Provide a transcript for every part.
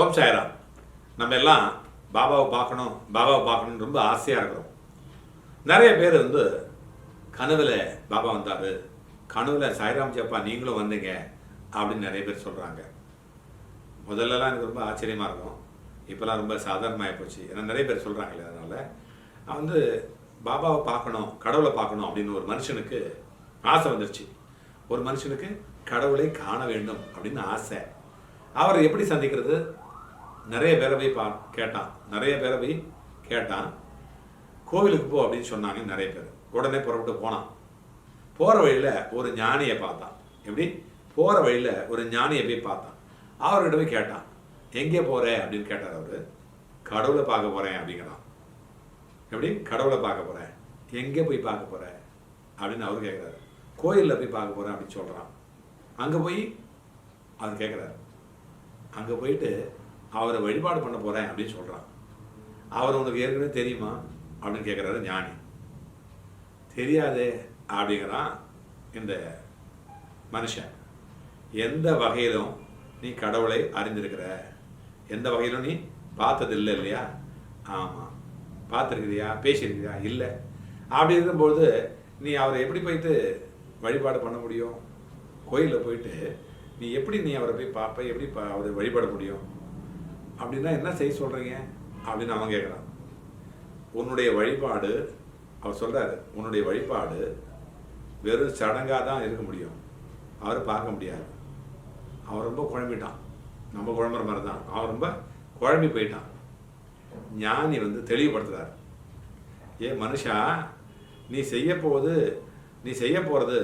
ஓம் சாய்ராம். நம்ம எல்லாம் பாபாவை பார்க்கணும் பாபாவை பார்க்கணும்னு ரொம்ப ஆசையாக இருக்கிறோம். நிறைய பேர் வந்து கனவில் பாபா வந்தார். கனவுல சாய்ராம் ஜப்பா நீங்களும் வந்தீங்க அப்படின்னு நிறைய பேர் சொல்கிறாங்க முதல்லலாம் எனக்கு ரொம்ப ஆச்சரியமாக இருக்கும். இப்போலாம் ரொம்ப சாதாரணமாக போச்சு. ஏன்னா நிறைய பேர் சொல்கிறாங்களே அதனால். நான் வந்து பாபாவை பார்க்கணும் கடவுளை பார்க்கணும் அப்படின்னு ஒரு மனுஷனுக்கு ஆசை வந்துருச்சு. ஒரு மனுஷனுக்கு கடவுளை காண வேண்டும் அப்படின்னு ஆசை. அவரை எப்படி சந்திக்கிறது? நிறைய பேரை போய் பா கேட்டான். நிறைய பேரை போய் கேட்டான். கோவிலுக்கு போ அப்படின்னு சொன்னாங்க நிறைய பேர். உடனே புறப்பட்டு போனான். போகிற வழியில் ஒரு ஞானியை பார்த்தான். எப்படி? போகிற வழியில் ஒரு ஞானியை போய் பார்த்தான். அவர்கிட்ட போய் கேட்டான். எங்கே போகிற அப்படின்னு கேட்டார் அவர். கடவுளை பார்க்க போகிறேன் அப்படிங்கிறான். எப்படி? கடவுளை பார்க்க போகிறேன் எங்கே போய் பார்க்க போகிற அப்படின்னு அவர் கேட்குறாரு கோயிலில் போய் பார்க்க போகிறேன் அப்படின்னு சொல்கிறான் அங்கே போய் அவர் கேட்குறாரு அங்கே போயிட்டு அவரை வழிபாடு பண்ண போகிறேன் அப்படின்னு சொல்கிறான் அவர் உனக்கு ஏற்கனவே தெரியுமா? அப்படின்னு கேட்குறாரு ஞானி. தெரியாதே அப்படிங்கிறான் இந்த மனுஷன். எந்த வகையிலும் நீ கடவுளை அறிந்திருக்கிற. எந்த வகையிலும் நீ பார்த்தது இல்லை இல்லையா? ஆமாம் பார்த்துருக்கிறியா? பேசியிருக்கிறியா? இல்லை. அப்படி இருக்கும்பொழுது நீ அவரை எப்படி போயிட்டு வழிபாடு பண்ண முடியும்? கோயிலில் போயிட்டு நீ எப்படி நீ அவரை போய் பார்ப்ப? எப்படி அவரை வழிபட முடியும்? அப்படின்னா என்ன செய்ய சொல்கிறீங்க அப்படின்னு அவன் கேட்குறான் உன்னுடைய வழிபாடு அவர் சொல்கிறாரு உன்னுடைய வழிபாடு வெறும் சடங்காக தான் இருக்க முடியும். அவரை பார்க்க முடியாது. அவன் ரொம்ப குழம்பிட்டான். நம்ம குழம்புற மாதிரி தான் அவன் ரொம்ப குழம்பி போயிட்டான். ஞானி வந்து தெளிவுபடுத்துகிறார் ஏ மனுஷா நீ செய்ய போகுது நீ செய்ய போகிறது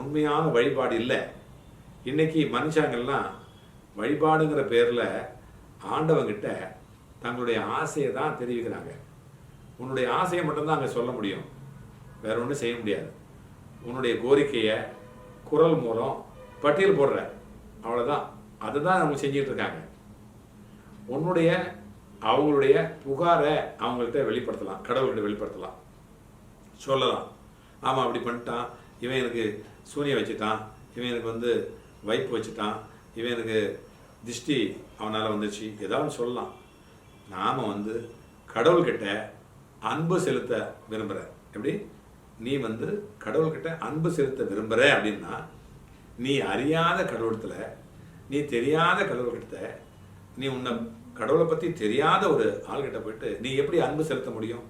உண்மையான வழிபாடு இல்லை. இன்றைக்கி மனுஷங்கள்லாம் வழிபாடுங்கிற பேரில் ஆண்டவங்கிட்ட தங்களுடைய ஆசையை தான் தெரிவிக்கிறாங்க. உன்னுடைய ஆசையை மட்டும்தான் அங்கே சொல்ல முடியும். வேற ஒன்றும் செய்ய முடியாது. உன்னுடைய கோரிக்கையை குரல் மூலம் பட்டியல் போடுற. அவ்வளோதான் அதை தான் அவங்க செஞ்சிட்டு இருக்காங்க. உன்னுடைய அவங்களுடைய புகாரை அவங்கள்ட்ட வெளிப்படுத்தலாம். கடவுள்கிட்ட வெளிப்படுத்தலாம். சொல்லலாம். ஆமாம் அப்படி பண்ணிட்டான். இவன் எனக்கு சூனியம் வச்சுட்டான். இவன் எனக்கு வந்து வைப்பு வச்சுட்டான். இவன் எனக்கு திஷ்டி அவனால் வந்துச்சு. ஏதாவது சொல்லலாம். நாம் வந்து கடவுள்கிட்ட அன்பு செலுத்த விரும்புகிற எப்படி? நீ வந்து கடவுள்கிட்ட அன்பு செலுத்த விரும்புகிற அப்படின்னா நீ அறியாத கடவுளத்தில் நீ தெரியாத கடவுள்கிட்ட நீ உன்னை கடவுளை பற்றி தெரியாத ஒரு ஆள்கிட்ட போயிட்டு நீ எப்படி அன்பு செலுத்த முடியும்?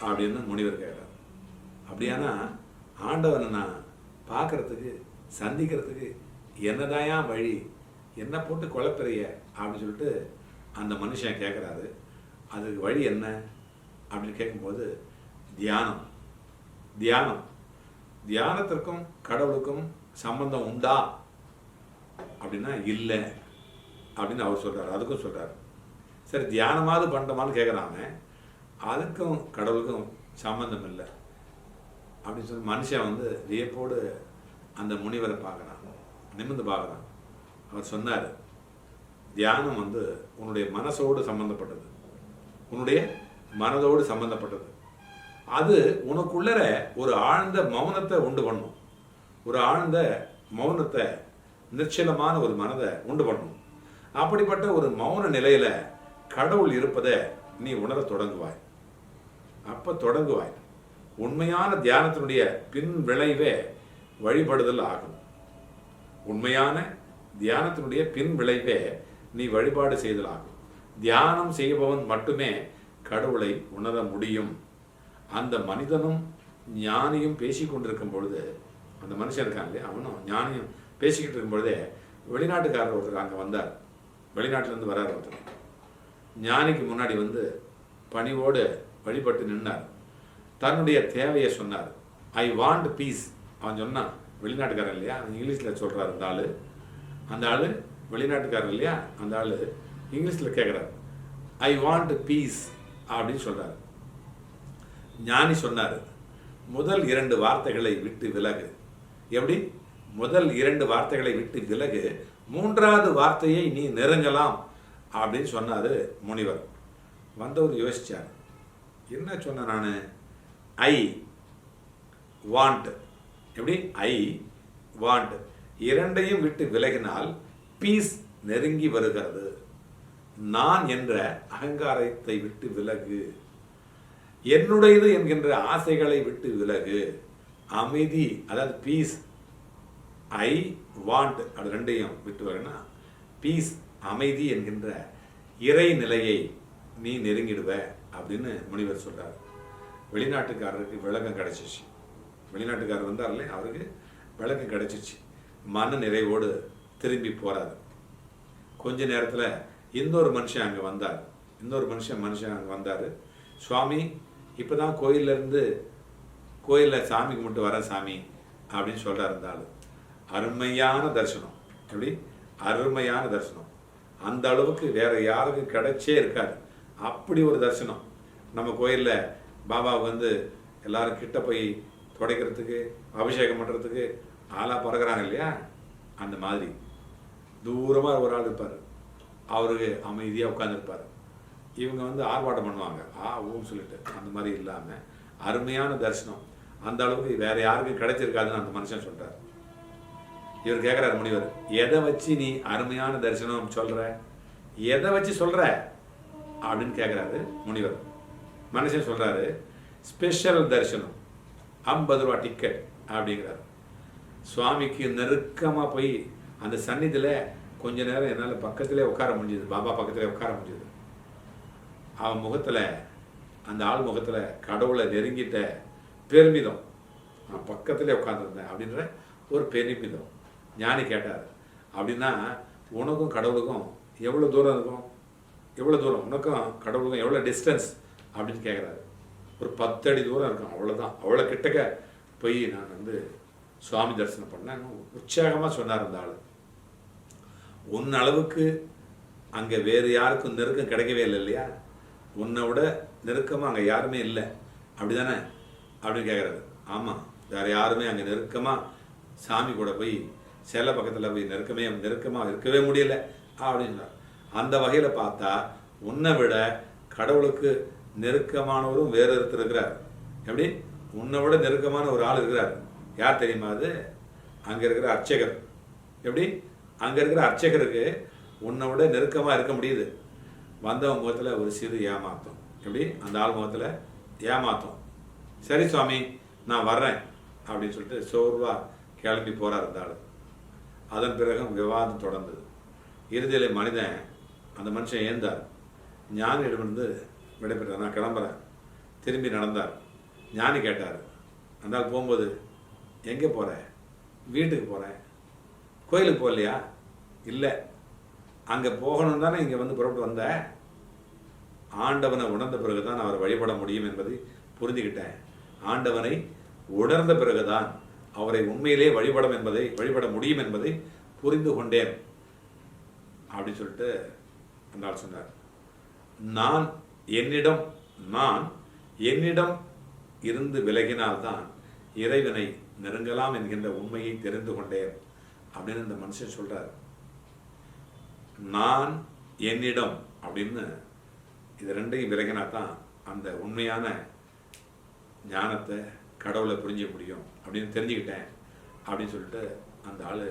அப்படின்னு முனிவர் கேட்குறார். அப்படியானா ஆண்டவனை நான் பார்க்கறதுக்கு சந்திக்கிறதுக்கு என்னதாயா வழி என்ன போட்டு குழப்பறிய? அப்படின்னு சொல்லிட்டு அந்த மனுஷன் கேட்குறாரு அதுக்கு வழி என்ன? அப்படின்னு கேட்கும்போது தியானம். தியானம். தியானத்திற்கும் கடவுளுக்கும் சம்பந்தம் உண்டா? அப்படின்னா இல்லை. அப்படின்னு அவர் சொல்கிறார் அதுக்கும் சொல்கிறார் சரி தியானமாவது பண்ணமான்னு கேட்குறாங்க அதுக்கும் கடவுளுக்கும் சம்பந்தம் இல்லை. அப்படின்னு சொல்லி மனுஷன் வந்து வியப்போடு அந்த முனிவரை பார்க்குறான். நிமிர்ந்து பார்க்குறான். அவர் சொன்னார் தியானம் வந்து உன்னுடைய மனசோடு சம்மந்தப்பட்டது உன்னுடைய மனதோடு சம்மந்தப்பட்டது அது உனக்குள்ளர ஒரு ஆழ்ந்த மௌனத்தை உண்டு பண்ணும். ஒரு ஆழ்ந்த மௌனத்தை நிச்சலமான ஒரு மனதை உண்டு பண்ணும். அப்படிப்பட்ட ஒரு மௌன நிலையில கடவுள் இருப்பதை நீ உணரத் தொடங்குவாய். அப்ப தொடங்குவாய். உண்மையான தியானத்தினுடைய பின் விளைவே வழிபடுதல் ஆகும். உண்மையான தியானத்தினுடைய பின் விளைவே நீ வழிபாடு செய்தலாகும். தியானம் செய்பவன் மட்டுமே கடவுளை உணர முடியும். அந்த மனிதனும் ஞானியும் பேசி கொண்டிருக்கும் பொழுது அந்த மனுஷன் இல்லையா? அவனும் ஞானியும் பேசிக்கிட்டு இருக்கும் பொழுதே வெளிநாட்டுக்காரர் ஒருத்தர் அங்கே வந்தார். வெளிநாட்டிலேருந்து வரார் ஒருத்தர். ஞானிக்கு முன்னாடி வந்து பணிவோடு வழிபட்டு நின்னார். தன்னுடைய தேவையை சொன்னார். ஐ வாண்ட் பீஸ் அவன் சொன்னான். வெளிநாட்டுக்காரன் இல்லையா? இங்கிலீஷில் சொல்கிறார் இருந்தாலும் அந்த ஆள் வெளிநாட்டுக்காரர் இல்லையா? அந்த ஆள் இங்கிலீஷில் கேட்குறாரு ஐ வாண்ட் பீஸ் அப்படின்னு சொல்கிறார் ஞானி சொன்னார் முதல் இரண்டு வார்த்தைகளை விட்டு விலகு. எப்படி? முதல் இரண்டு வார்த்தைகளை விட்டு விலகு மூன்றாவது வார்த்தையை நீ நெருங்கலாம் அப்படின்னு சொன்னார் முனிவர். வந்தவர் யோசித்தார் என்ன சொன்னேன் நான்? ஐ வாண்ட் எப்படி? ஐ வாண்ட் இரண்டையும் விட்டு விலகினால் பீஸ் நெருங்கி வருகிறது. நான் என்ற அகங்காரத்தை விட்டு விலகு. என்னுடையது என்கின்ற ஆசைகளை விட்டு விலகு. அமைதி அதாவது பீஸ் ஐ வாண்ட் அது ரெண்டையும் விட்டு வரேன்னா பீஸ் அமைதி என்கின்ற இறை நிலையை நீ நெருங்கிடுவ அப்படின்னு முனிவர் சொல்றார். வெளிநாட்டுக்காரருக்கு விளக்கம் கிடைச்சிச்சு. வெளிநாட்டுக்காரர் வந்தார்ல அவருக்கு விளக்கம் கிடைச்சிச்சு. மன நிறைவோடு திரும்பி போகிறாரு கொஞ்ச நேரத்தில் இன்னொரு மனுஷன் அங்கே வந்தார். இன்னொரு மனுஷன் மனுஷன் அங்கே வந்தார். சுவாமி இப்போ தான் கோயிலேருந்து கோயிலில் சாமி கும்பிட்டு வர சாமி அப்படின்னு சொல்கிறார் இந்த அருமையான தரிசனம். எப்படி? அருமையான தரிசனம். அந்த அளவுக்கு வேற யாருக்கும் கிடைச்சே இருக்காது. அப்படி ஒரு தரிசனம். நம்ம கோயிலில் பாபா வந்து எல்லாரும் கிட்ட போய் துடைக்கிறதுக்கு அபிஷேகம் பண்ணுறதுக்கு ஆளாக பறக்குறாங்க இல்லையா? அந்த மாதிரி. தூரமாக ஒரு ஆள் இருப்பார். அவருக்கு அமைதியாக உட்காந்துருப்பார் இவங்க வந்து ஆர்ப்பாட்டம் பண்ணுவாங்க. ஆ ஊன்னு சொல்லிட்டு. அந்த மாதிரி இல்லாமல் அருமையான தரிசனம். அந்த அளவுக்கு வேற யாருக்கும் கிடைச்சிருக்காதுன்னு அந்த மனுஷன் சொல்கிறார் இவர் கேட்குறாரு முனிவர் எதை வச்சு நீ அருமையான தரிசனம் சொல்கிற எதை வச்சு சொல்கிற அப்படின்னு கேட்குறாரு முனிவர். மனுஷன் சொல்கிறாரு ஸ்பெஷல் தரிசனம் ஐம்பது ரூபா டிக்கெட் அப்படிங்கிறாரு. சுவாமிக்கு நெருக்கமாக போய் அந்த சந்நிதியில் கொஞ்ச நேரம் என்னால் பக்கத்திலே உட்கார முடிஞ்சது. பாபா பக்கத்திலே உட்கார முடிஞ்சது. அவன் முகத்தில் அந்த ஆள் முகத்தில் கடவுளை நெருங்கிட்ட பெருமிதம். நான் பக்கத்திலே உட்காந்துருந்தேன் அப்படின்ற ஒரு பெருமிதம். ஞானி கேட்டார். அப்படின்னா உனக்கும் கடவுளுக்கும் எவ்வளோ தூரம் இருக்கும்? எவ்வளோ தூரம்? உனக்கும் கடவுளுக்கும் எவ்வளோ டிஸ்டன்ஸ் அப்படின்னு கேட்குறாரு ஒரு பத்து அடி தூரம் இருக்கும். அவ்வளோதான் அவ்வளோ கிட்டக்க போய் நான் வந்து சுவாமி தரிசனம் பண்ணாங்க உற்சாகமாக சொன்னார் அந்த ஆள். உன் அளவுக்கு அங்கே வேறு யாருக்கும் நெருக்கம் கிடைக்கவே இல்லை இல்லையா? உன்னை விட நெருக்கமாக அங்கே யாருமே இல்லை. அப்படி தானே அப்படின்னு கேட்குறாரு ஆமாம் வேறு யாருமே அங்கே நெருக்கமாக சாமி கூட போய் சில பக்கத்தில் போய் நெருக்கமே நெருக்கமாக இருக்கவே முடியல அப்படின்னார் அந்த வகையில் பார்த்தா உன்னை விட கடவுளுக்கு நெருக்கமானவரும் வேறு ஒருத்தர் இருக்கிறார். எப்படி? உன்னை விட நெருக்கமான ஒரு ஆள் இருக்கிறார். யார் தெரியுமா அது? அங்கே இருக்கிற அர்ச்சகர். எப்படி? அங்கே இருக்கிற அர்ச்சகருக்கு உன்னை விட நெருக்கமாக இருக்க முடியுது. வந்தவன் முகத்தில் ஒரு சிறு ஏமாத்தம். எப்படி? அந்த ஆள் முகத்தில் ஏமாத்தம். சரி சுவாமி நான் வர்றேன் அப்படின்னு சொல்லிட்டு சோர்வாக கிளம்பி போகிறார் அந்த ஆள். அதன் பிறகும் விவாதம் தொடர்ந்தது. இறுதியில் மனிதன் அந்த மனுஷன் ஏந்தார். ஞானியிடமிருந்து விடைபெற்றார். நான் கிளம்புறேன். திரும்பி நடந்தார். ஞானி கேட்டார். அந்த ஆள் போகும்போது எங்கே போகிற வீட்டுக்கு போகிறேன் கோயிலுக்கு போகலையா? இல்லை. அங்கே போகணும் தானே இங்கே வந்து புறப்பட்டு வந்த? ஆண்டவனை உணர்ந்த பிறகு தான் அவரை வழிபட முடியும் என்பதை புரிஞ்சுக்கிட்டேன் ஆண்டவனை உணர்ந்த பிறகுதான் அவரை உண்மையிலே வழிபடம் என்பதை வழிபட முடியும் என்பதை புரிந்து கொண்டேன். அப்படின்னு சொல்லிட்டு அந்த ஆள் சொன்னார். நான் என்னிடம் நான் என்னிடம் இருந்து விலகினால்தான் இறைவனை நெருங்கலாம் என்கின்ற உண்மையை தெரிந்து கொண்டேன். அப்படின்னு இந்த மனுஷன் சொல்றார். நான் என்னிடம் அப்படின்னு இது ரெண்டையும் விலகினா தான் அந்த உண்மையான ஞானத்தை கடவுளை புரிஞ்சிக்க முடியும் அப்படின்னு தெரிஞ்சுக்கிட்டேன் அப்படின்னு சொல்லிட்டு அந்த ஆள்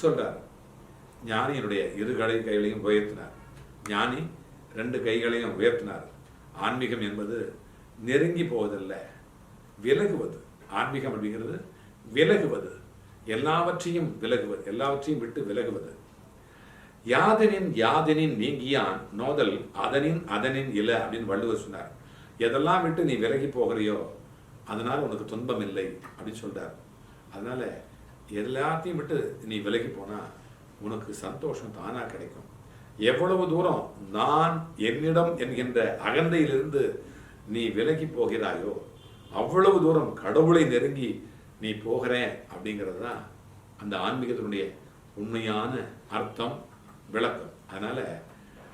சொல்கிறார் ஞானியினுடைய இரு கடை கைகளையும் உயர்த்தினார். ஞானி ரெண்டு கைகளையும் உயர்த்தினார். ஆன்மீகம் என்பது நெருங்கி போவதில்லை விலகுவது. ஆன்மீகம் அப்படிங்கிறது விலகுவது. எல்லாவற்றையும் விலகுவது எல்லாவற்றையும் விட்டு விலகுவது. யாதனின் யாதனின் நீங்கியான் நோதல் அதனின் அதனின் இல அப்படின்னு வள்ளுவர் சொன்னார். எதெல்லாம் விட்டு நீ விலகி போகிறியோ அதனால் உனக்கு துன்பம் இல்லை அப்படின்னு சொல்கிறார் அதனால் எல்லாத்தையும் விட்டு நீ விலகி போனால் உனக்கு சந்தோஷம் தானாக கிடைக்கும். எவ்வளவு தூரம் நான் என்னிடம் என்கின்ற அகந்தையிலிருந்து நீ விலகி போகிறாயோ அவ்வளவு தூரம் கடவுளை நெருங்கி நீ போகிறேன் அப்படிங்கிறது தான் அந்த ஆன்மீகத்தினுடைய உண்மையான அர்த்தம் விளக்கம். அதனால்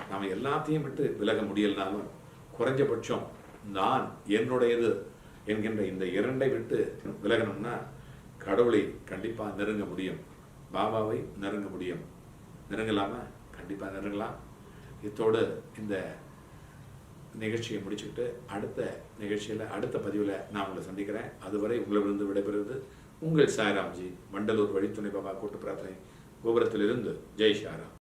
நாம் எல்லாத்தையும் விட்டு விலக முடியலனாலும் குறைஞ்சபட்சம் நான் என்னுடையது என்கின்ற இந்த இரண்டை விட்டு விலகணும்னா கடவுளை கண்டிப்பாக நெருங்க முடியும். பாபாவை நெருங்க முடியும். நெருங்கலாமா? கண்டிப்பாக நெருங்கலாம். இத்தோடு இந்த நிகழ்ச்சியை முடிச்சுக்கிட்டு அடுத்த நிகழ்ச்சியில் அடுத்த பதிவில் நான் உங்களை சந்திக்கிறேன். அதுவரை உங்களிடமிருந்து விடைபெறுவது உங்கள் சாய்ராம்ஜி வண்டலூர் வழித்துணை பாபா கூட்டு பிரார்த்தனை கோபுரத்திலிருந்து ஜெய் ஷாராம்